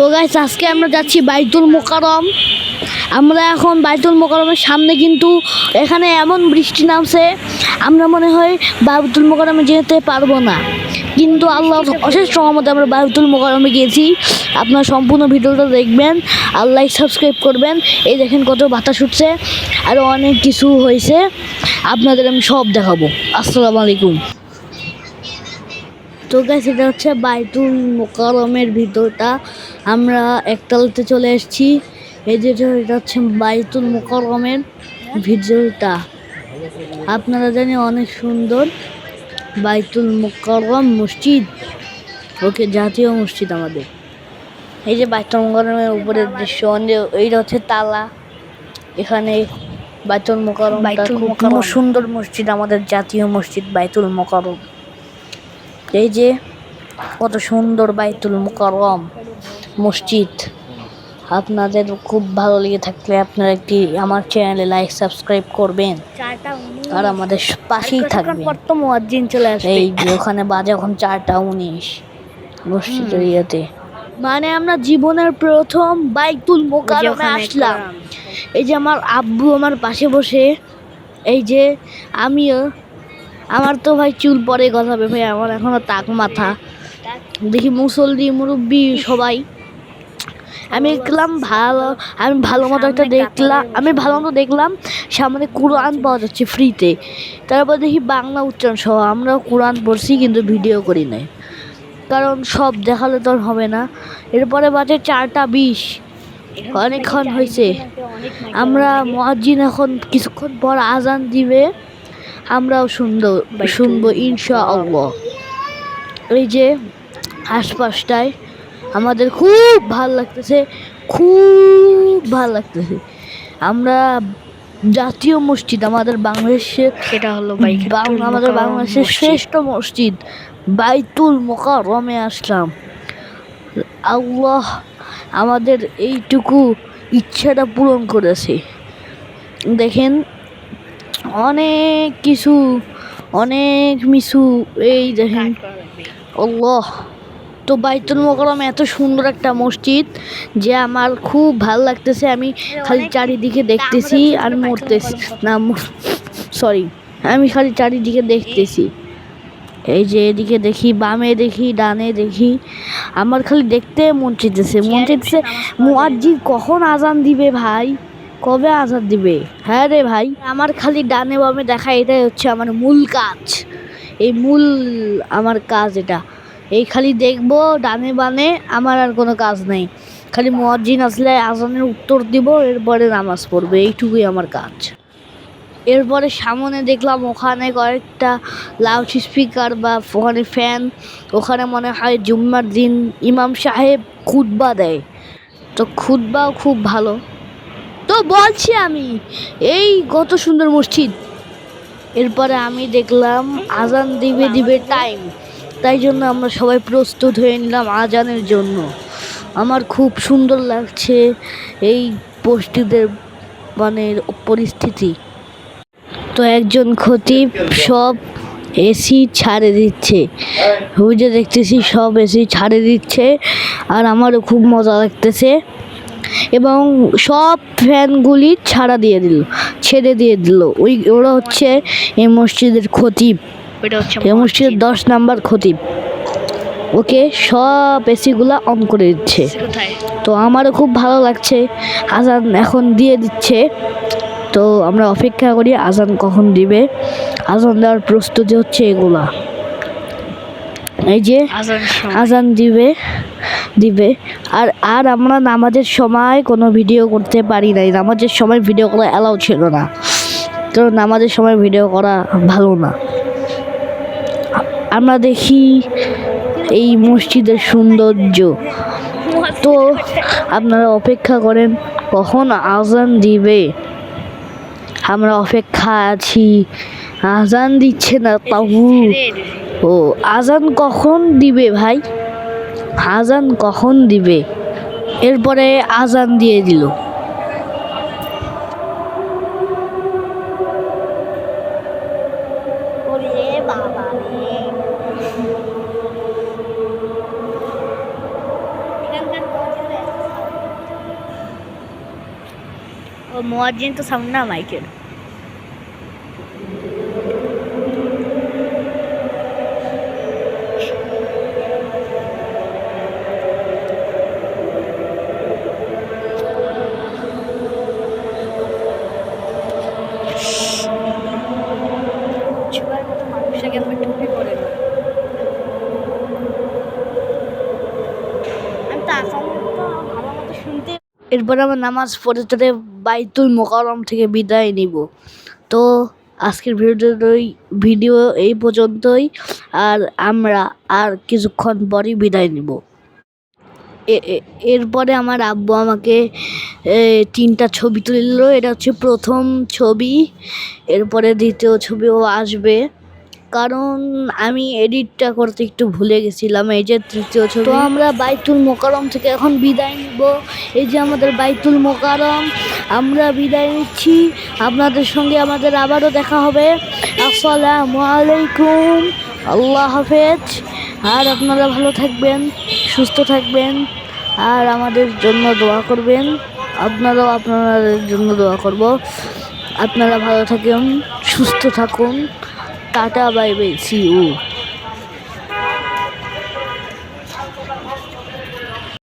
So guys আজকে আমরা যাচ্ছি বাইতুল মোকারম আমরা এখন বাইতুল মোকারমের সামনে কিন্তু এখানে এমন বৃষ্টি নামছে, আমরা মনে হয় বাইতুল মোকারমে যেতে পারব না। কিন্তু আল্লাহ অশেষ সহমতে আমরা বাইতুল মোকারমে গিয়েছি। আপনার সম্পূর্ণ ভিডিওটা দেখবেন, আর লাইক সাবস্ক্রাইব করবেন। এই দেখেন কত বাতাস উঠছে আরও অনেক কিছু হয়েছে। আপনাদের আমি সব দেখাবো। আসসালামু আলাইকুম। তো গাছ এটা হচ্ছে বাইতুল মোকারমের ভিতরটা। আমরা একতলাতে চলে এসেছি। এই যে এটা হচ্ছে বাইতুল মোকারমের ভিতরটা। আপনারা জানি অনেক সুন্দর বাইতুল মোকারম মসজিদ। ওকে জাতীয় মসজিদ আমাদের। এই যে বাইতুল মোকারমের উপরের দৃশ্য এইটা হচ্ছে তালা। এখানে বাইতুল মোকারম বাইতুল খুব সুন্দর মসজিদ আমাদের জাতীয় মসজিদ বাইতুল মোকারম এই যে কত সুন্দর বাইতুল মুকাররম। মসজিদ। আপনাদের খুব ভালো লেগে থাকলে আপনারা একটি আমার চ্যানেলে লাইক সাবস্ক্রাইব করবেন। আর আমাদের পাশেই থাকবেন। মুয়াজ্জিন চলে আসবে। এই যে ওখানে বাজে এখন চারটা উনিশ। মসজিদের ইয়েতে। মানে আমরা জীবনের প্রথম বাইতুল মোকারমে আসলাম। এই যে আমার আব্বু আমার পাশে বসে এই যে আমিও আমার তো ভাই চুল পরে গজাবে ভাই আমার এখনও তাক মাথা। দেখি মুসল্লি মুরব্বি সবাই। আমি দেখলাম ভালো আমি ভালো মতো একটা দেখলাম আমি ভালো মতো দেখলাম সামনে কোরআন পাওয়া যাচ্ছে ফ্রিতে তারপর দেখি বাংলা উচ্চারণ সহ আমরাও কোরআন পড়ছি কিন্তু ভিডিও করি নাই। কারণ সব দেখালে তো আর হবে না। এরপরে বাজে চারটা বিশ। অনেকক্ষণ হয়েছে। আমরা মহাজিন এখন কিছুক্ষণ পর আজান দিবে। আমরাও শুনব শুনব ইনশা আল্লাহ এই যে আশপাশটায় আমাদের খুব ভালো লাগতেছে খুব ভালো লাগতেছে। আমরা জাতীয় মসজিদ আমাদের বাংলাদেশের সেটা হলো আমাদের বাংলাদেশের শ্রেষ্ঠ মসজিদ বাইতুল মোকারমে আসলাম। আল্লাহ আমাদের এইটুকু ইচ্ছাটা পূরণ করেছে। দেখেন অনেক কিছু অনেক মিছু এই দেখেন আল্লাহ তো বাইতুল মোকারম এত সুন্দর একটা মসজিদ যে আমার খুব ভালো লাগতেছে। আমি খালি চারিদিকে দেখতেছি আর মরতেছি। না সরি আমি খালি চারিদিকে দেখতেছি। এই যে এদিকে দেখি বামে দেখি ডানে দেখি। আমার খালি দেখতে মন চাইতেছে মন চাইতেছে মুয়াজ্জিন কখন আজান দিবে ভাই? কবে আজান দিবে? হ্যাঁ রে ভাই। আমার খালি ডানে বামে দেখা এটাই হচ্ছে আমার মূল কাজ। এই মূল আমার কাজ এটা। এই খালি দেখব, ডানে বানে আমার আর কোনো কাজ নেই। খালি মুয়াজ্জিন আসলে আজানের উত্তর দিব, এরপরে নামাজ পড়বে, এইটুকুই আমার কাজ। এরপরে সামনে দেখলাম ওখানে কয়েকটা লাউড স্পিকার বা ওখানে ফ্যান ওখানে মনে হয় জুম্মার দিন ইমাম সাহেব খুতবা দেয়। তো খুতবাও খুব ভালো। তো বলছি আমি, এই কত সুন্দর মসজিদ। এরপরে আমি দেখলাম আজান দিবে দিবে টাইম তাই জন্য আমরা সবাই প্রস্তুত হয়ে নিলাম আজানের জন্য। আমার খুব সুন্দর লাগছে এই মসজিদের মানে পরিস্থিতি। তো একজন খতিব সব এসি ছাড়ে দিচ্ছে। ওই যে দেখতেছি সব এসি ছাড়ে দিচ্ছে আর আমারও খুব মজা লাগতেছে। এবং সব ফ্যানগুলি ছাড়া দিয়ে দিল, ছেড়ে দিয়ে দিল। ওই ওরা হচ্ছে এই মসজিদের খতিব। ওটা হচ্ছে দশ নাম্বার খতিব। ওকে সব এসিগুলা অন করে দিচ্ছে। তো আমারও খুব ভালো লাগছে। আজান এখন দিয়ে দিচ্ছে। তো আমরা অপেক্ষা করি আজান কখন দিবে। আজান দেওয়ার প্রস্তুতি হচ্ছে এগুলা। এই যে আজান আজান দিবে দিবে। আর আর আমরা নামাজের সময় কোনো ভিডিও করতে পারি নাই। নামাজের সময় ভিডিও করা অ্যালাউ ছিল না। কারণ নামাজের সময় ভিডিও করা ভালো না। আমরা দেখি এই মসজিদের সৌন্দর্য। তো আপনারা অপেক্ষা করেন, কখন আজান দিবে? আমরা অপেক্ষা আছি, আজান দিচ্ছে না তাহু। ও, আজান কখন দিবে ভাই? আজান কখন দিবে? এরপরে আজান দিয়ে দিল। বাবা রে। ও মোয়াজিন তো সামনে মাইকের। এরপর আমরা নামাজ পড়ে চলে বাইতুল মোকারম থেকে বিদায় নিব। তো আজকের ভিডিওর ভিডিও এই পর্যন্তই। আর আমরা আর কিছুক্ষণ পরই বিদায় নিব। এরপরে আমার আব্বু আমাকে তিনটা ছবি তুললো এটা হচ্ছে প্রথম ছবি। এরপরে দ্বিতীয় ছবিও আসবে। কারণ আমি এডিটটা করতে একটু ভুলে গেছিলাম, এই যে তৃতীয় ছবি। তো আমরা বাইতুল মোকারম থেকে এখন বিদায় নিব। এই যে আমাদের বাইতুল মোকারম আমরা বিদায় নিচ্ছি। আপনাদের সঙ্গে আমাদের আবারও দেখা হবে। আসসালামু আলাইকুম। আল্লাহ হাফেজ। আর আপনারা ভালো থাকবেন, সুস্থ থাকবেন, আর আমাদের জন্য দোয়া করবেন। আপনারাও আপনাদের জন্য দোয়া করব। আপনারা ভালো থাকুন, সুস্থ থাকুন। Kaca bai.